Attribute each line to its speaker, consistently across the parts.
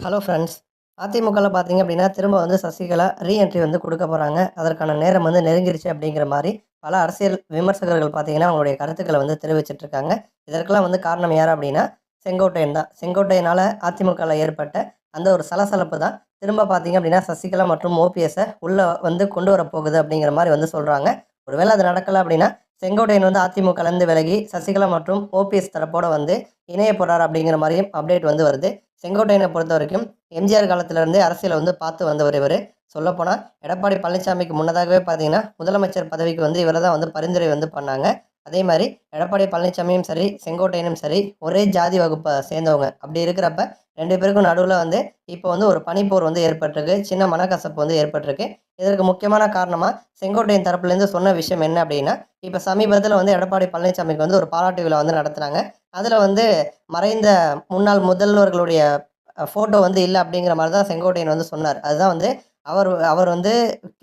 Speaker 1: Hello friends அதிமுகவில் பார்த்தீங்க அப்படின்னா திரும்ப வந்து சசிகலா ரீஎன்ட்ரி வந்து கொடுக்க போகிறாங்க அதற்கான நேரம் வந்து நெருங்கிருச்சு அப்படிங்கிற மாதிரி பல அரசியல் விமர்சகர்கள் பார்த்தீங்கன்னா அவங்களுடைய கருத்துக்களை வந்து தெரிவிச்சிட்டு இருக்காங்க. இதற்கெல்லாம் வந்து காரணம் யார் அப்படின்னா செங்கோட்டையன் தான். செங்கோட்டையனால் அதிமுகவில் ஏற்பட்ட அந்த ஒரு சலசலப்பு தான். திரும்ப பார்த்தீங்க அப்படின்னா சசிகலா மற்றும் ஓபிஎஸ்ஸை உள்ளே வந்து கொண்டு வரப்போகுது அப்படிங்கிற மாதிரி வந்து சொல்கிறாங்க ஒருவேளை அது நடக்கலை அப்படின்னா செங்கோட்டையன் வந்து அதிமுகலேருந்து விலகி சசிகலா மற்றும் ஓபிஎஸ் தரப்போட வந்து இணைய போகிறார் அப்படிங்கிற மாதிரியும் அப்டேட் வந்து வருது. செங்கோட்டையனை பொறுத்த வரைக்கும் எம்ஜிஆர் காலத்திலேருந்தே அரசியலை வந்து பார்த்து வந்தவர் இவர். சொல்லப்போனால் எடப்பாடி பழனிசாமிக்கு முன்னதாகவே பார்த்தீங்கன்னா முதலமைச்சர் பதவிக்கு வந்து இவரை தான் வந்து பரிந்துரை வந்து பண்ணாங்க. அதே மாதிரி எடப்பாடி பழனிசாமியும் சரி செங்கோட்டையனும் சரி ஒரே ஜாதி வகுப்பை சேர்ந்தவங்க. அப்படி இருக்கிறப்ப ரெண்டு பேருக்கும் நடுவில் வந்து இப்போ வந்து ஒரு பனிப்போர் வந்து ஏற்பட்டிருக்கு சின்ன மனக்கசப்பு வந்து ஏற்பட்டிருக்கு. இதற்கு முக்கியமான காரணமாக செங்கோட்டையன் தரப்புலேருந்து சொன்ன விஷயம் என்ன அப்படின்னா இப்போ சமீபத்தில் வந்து எடப்பாடி பழனிசாமிக்கு வந்து ஒரு பாராட்டு விழா வந்து நடத்துனாங்க. அதில் வந்து மறைந்த முன்னாள் முதல்வர்களுடைய ஃபோட்டோ வந்து இல்லை அப்படிங்கிற மாதிரி தான் செங்கோட்டையன் வந்து சொன்னார். அதுதான் வந்து அவர் அவர் வந்து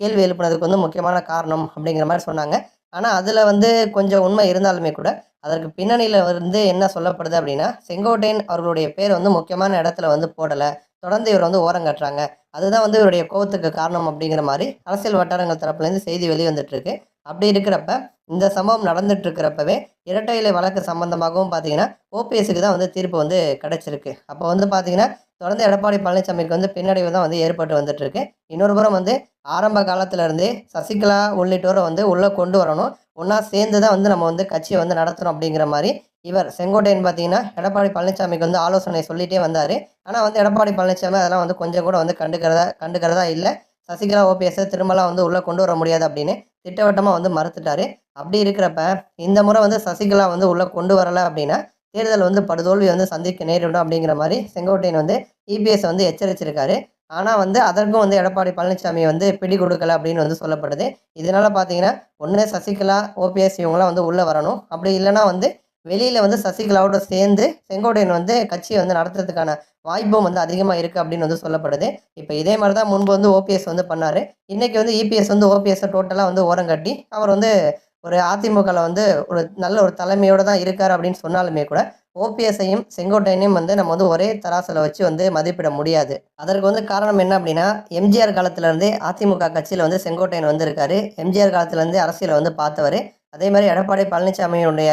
Speaker 1: கேள்வி எழுப்புனதுக்கு வந்து முக்கியமான காரணம் அப்படிங்கிற மாதிரி சொன்னாங்க. ஆனால் அதில் வந்து கொஞ்சம் உண்மை இருந்தாலுமே கூட அதற்கு பின்னணியில் வந்து என்ன சொல்லப்படுது அப்படின்னா செங்கோட்டையன் அவர்களுடைய பேர் வந்து முக்கியமான இடத்துல வந்து போடலை. தொடர்ந்து இவர் வந்து ஓரங்கட்டுறாங்க அதுதான் வந்து இவருடைய கோவத்துக்கு காரணம் அப்படிங்கிற மாதிரி அரசியல் வட்டாரங்கள் தரப்புலேருந்து செய்தி வெளிவந்துட்டுருக்கு அப்படி இருக்கிறப்ப இந்த சம்பவம் நடந்துட்டு இருக்கிறப்பவே இரட்டை இலை வழக்கு சம்பந்தமாகவும் பார்த்தீங்கன்னா ஓபிஎஸ்க்கு தான் வந்து தீர்ப்பு வந்து கிடைச்சிருக்கு. அப்போ வந்து பார்த்தீங்கன்னா தொடர்ந்து எடப்பாடி பழனிசாமிக்கு வந்து பின்னடைவு தான் வந்து ஏற்பட்டு வந்துட்டுருக்கு. இன்னொரு புறம் வந்து ஆரம்ப காலத்திலேருந்தே சசிகலா உள்ளிட்டோரை வந்து உள்ளே கொண்டு வரணும். ஒன்றா சேர்ந்து தான் வந்து நம்ம வந்து கட்சியை வந்து நடத்தணும் அப்படிங்கிற மாதிரி இவர் செங்கோட்டையன் பார்த்தீங்கன்னா எடப்பாடி பழனிசாமிக்கு வந்து ஆலோசனை சொல்லிகிட்டே வந்தார். ஆனால் வந்து எடப்பாடி பழனிசாமி அதெல்லாம் வந்து கொஞ்சம் கூட வந்து கண்டுக்கிறதா கண்டுக்கிறதா இல்லை. சசிகலா ஓபிஎஸ்ஸை திரும்பலாம் வந்து உள்ளே கொண்டு வர முடியாது அப்படின்னு திட்டவட்டமாக வந்து மறுத்துட்டாரு. அப்படி இருக்கிறப்ப இந்த முறை வந்து சசிகலா வந்து உள்ளே கொண்டு வரலை அப்படின்னா தேர்தல் வந்து படுதோல்வி வந்து சந்திக்க நேரிடும் அப்படிங்கிற மாதிரி செங்கோட்டையன் வந்து இபிஎஸ் வந்து எச்சரிச்சிருக்காரு. ஆனால் வந்து அதற்கும் வந்து எடப்பாடி பழனிசாமி வந்து பிடி கொடுக்கல அப்படின்னு வந்து சொல்லப்படுது. இதனால் பார்த்தீங்கன்னா ஒன்று சசிகலா ஓபிஎஸ் இவங்களாம் வந்து உள்ளே வரணும். அப்படி இல்லைன்னா வந்து வெளியில் வந்து சசிகலாவோட சேர்ந்து செங்கோட்டையன் வந்து கட்சியை வந்து நடத்துறதுக்கான வாய்ப்பும் வந்து அதிகமாக இருக்குது அப்படின்னு வந்து சொல்லப்படுது. இப்போ இதே மாதிரி தான் முன்பு வந்து ஓபிஎஸ் வந்து பண்ணார். இன்றைக்கி வந்து இபிஎஸ் வந்து ஓபிஎஸ்ஸை டோட்டலாக வந்து ஓரங்கட்டி அவர் வந்து ஒரு அதிமுகவில் வந்து ஒரு நல்ல ஒரு தலைமையோடு தான் இருக்கார் அப்படின்னு சொன்னாலுமே கூட ஓபிஎஸ்ஐயும் செங்கோட்டையனையும் வந்து நம்ம வந்து ஒரே தராசில் வச்சு வந்து மதிப்பிட முடியாது. அதற்கு வந்து காரணம் என்ன அப்படின்னா எம்ஜிஆர் காலத்துலேருந்தே அதிமுக கட்சியில் வந்து செங்கோட்டையன் வந்து எம்ஜிஆர் காலத்துலேருந்தே அரசியலை வந்து பார்த்தவர். அதே மாதிரி எடப்பாடி பழனிசாமியுடைய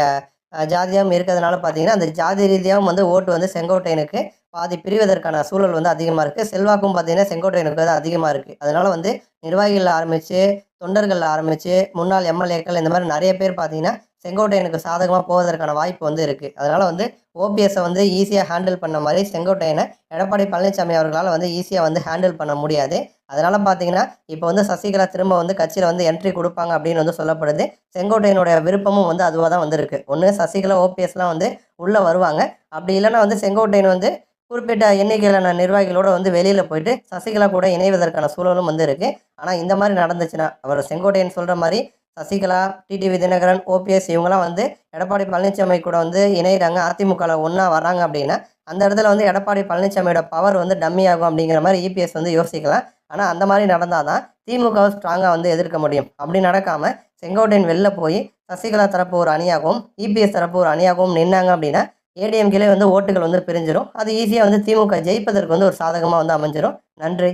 Speaker 1: ஜாதியாகவும் இருக்கிறதுனால பார்த்தீங்கன்னா அந்த ஜாதி ரீதியாகவும் வந்து ஓட்டு வந்து செங்கோட்டையனுக்கு பாதி பிரிவதற்கான சூழல் வந்து அதிகமாக இருக்குது செல்வாக்கும் பார்த்தீங்கன்னா செங்கோட்டையனுக்கு வந்து அதிகமாக இருக்குது அதனால் வந்து நிர்வாகிகள் ஆரம்பித்து தொண்டர்கள் ஆரம்பித்து முன்னாள் எம்எல்ஏக்கள் இந்த மாதிரி நிறைய பேர் பார்த்தீங்கன்னா செங்கோட்டையனுக்கு சாதகமாக போவதற்கான வாய்ப்பு வந்து இருக்குது அதனால் வந்து ஓபிஎஸ்ஸை வந்து ஈஸியாக ஹேண்டில் பண்ண மாதிரி செங்கோட்டையனை எடப்பாடி பழனிசாமி அவர்களால் வந்து ஈஸியாக வந்து ஹேண்டில் பண்ண முடியாது. அதனால் பார்த்தீங்கன்னா இப்போ வந்து சசிகலா திரும்ப வந்து கட்சியில் வந்து என்ட்ரி கொடுப்பாங்க அப்படின்னு வந்து சொல்லப்படுது. செங்கோட்டையனுடைய விருப்பமும் வந்து அதுவாக தான் வந்திருக்கு ஒன்று சசிகலா ஓபிஎஸ்லாம் வந்து உள்ளே வருவாங்க. அப்படி இல்லைன்னா வந்து செங்கோட்டையன் வந்து குறிப்பிட்ட எண்ணிக்கையிலான நிர்வாகிகளோடு வந்து வெளியில் போயிட்டு சசிகலா கூட இணைவதற்கான சூழலும் வந்து இருக்குது ஆனால் இந்த மாதிரி நடந்துச்சுன்னா அவர் செங்கோட்டையன் சொல்கிற மாதிரி சசிகலா டிடிவி தினகரன் ஓபிஎஸ் இவங்கெல்லாம் வந்து எடப்பாடி பழனிசாமி கூட வந்து இணையிறாங்க. அதிமுகவில் ஒன்றா வராங்க அப்படின்னா அந்த இடத்துல வந்து எடப்பாடி பழனிசாமியோட பவர் வந்து டம்மி ஆகும் அப்படிங்கிற மாதிரி இபிஎஸ் வந்து யோசிக்கலாம். ஆனால் அந்த மாதிரி நடந்தால் தான் திமுகவை ஸ்ட்ராங்காக வந்து எதிர்க்க முடியும். அப்படி நடக்காமல் செங்கோட்டையன் வெளில போய் சசிகலா தரப்பு ஒரு அணியாகவும் இபிஎஸ் தரப்பு ஒரு அணியாகவும் நின்னாங்க அப்படின்னா ஏடிஎம்கிலே வந்து ஓட்டுகள் வந்து பிரிஞ்சிடும் அது ஈஸியாக வந்து திமுக ஜெயிப்பதற்கு வந்து ஒரு சாதகமாக வந்து அமைஞ்சிடும் நன்றி.